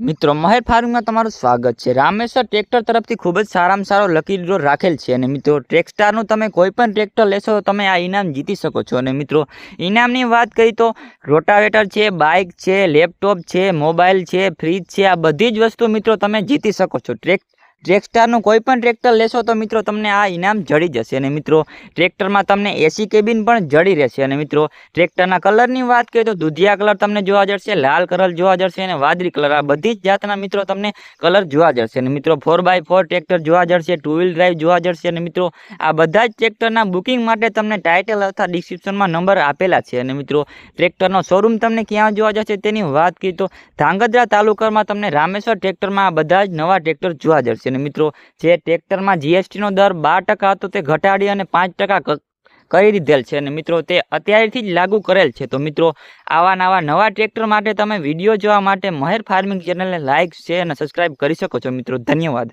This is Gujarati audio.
મિત્રો, મહેર ફાર્મિંગમાં તમારું સ્વાગત છે. રામેશ્વર ટ્રેક્ટર તરફથી ખૂબ જ સારામાં સારો લકી ડ્રો રાખેલ છે અને મિત્રો ટ્રેકસ્ટારનું તમે કોઈ પણ ટ્રેક્ટર લેશો તો તમે આ ઇનામ જીતી શકો છો. અને મિત્રો, ઇનામની વાત કરી તો રોટાવેટર છે, બાઇક છે, લેપટોપ છે, મોબાઈલ છે, ફ્રીજ છે, આ બધી જ વસ્તુ મિત્રો તમે જીતી શકો છો. ટ્રેક ટ્રેકસ્ટારનું કોઈ પણ ટ્રેક્ટર લેશો તો મિત્રો તમને આ ઇનામ જડી જશે. અને મિત્રો, ટ્રેક્ટરમાં તમને એસી કેબિન પણ જડી રહેશે. અને મિત્રો, ટ્રેક્ટરના કલરની વાત કરીએ તો દુધિયા કલર તમને જોવા જશે લાલ કલર જોવા જશે અને વાદળી કલર. આ બધી જ જાતના મિત્રો તમને કલર જોવા જશે અને મિત્રો ફોર બાય ફોર ટ્રેક્ટર જોવા જશે ટુ વ્હીલ ડ્રાઈવ જોવા જશે અને મિત્રો, આ બધા જ ટ્રેક્ટરના બુકિંગ માટે તમને ટાઇટલ અથવા ડિસ્ક્રિપ્શનમાં નંબર આપેલા છે. અને મિત્રો, ટ્રેક્ટરનો શોરૂમ તમને ક્યાં જોવા જશે તેની વાત કરીએ તો ધાંગધ્રા તાલુકામાં તમને રામેશ્વર ટ્રેક્ટરમાં આ બધા જ નવા ટ્રેક્ટર જોવા જશે અને મિત્રો, જે ટ્રેક્ટરમાં જીએસટીનો દર બાર ટકા હતો, તે ઘટાડી અને પાંચ ટકા કરી દીધેલ છે. અને મિત્રો, તે અત્યારથી જ લાગુ કરેલ છે. તો મિત્રો, આવા નવા નવા ટ્રેક્ટર માટે તમે વીડિયો જોવા માટે મહેર ફાર્મિંગ ચેનલને લાઇક શેર અને સબસ્ક્રાઇબ કરી શકો છો. મિત્રો, ધન્યવાદ.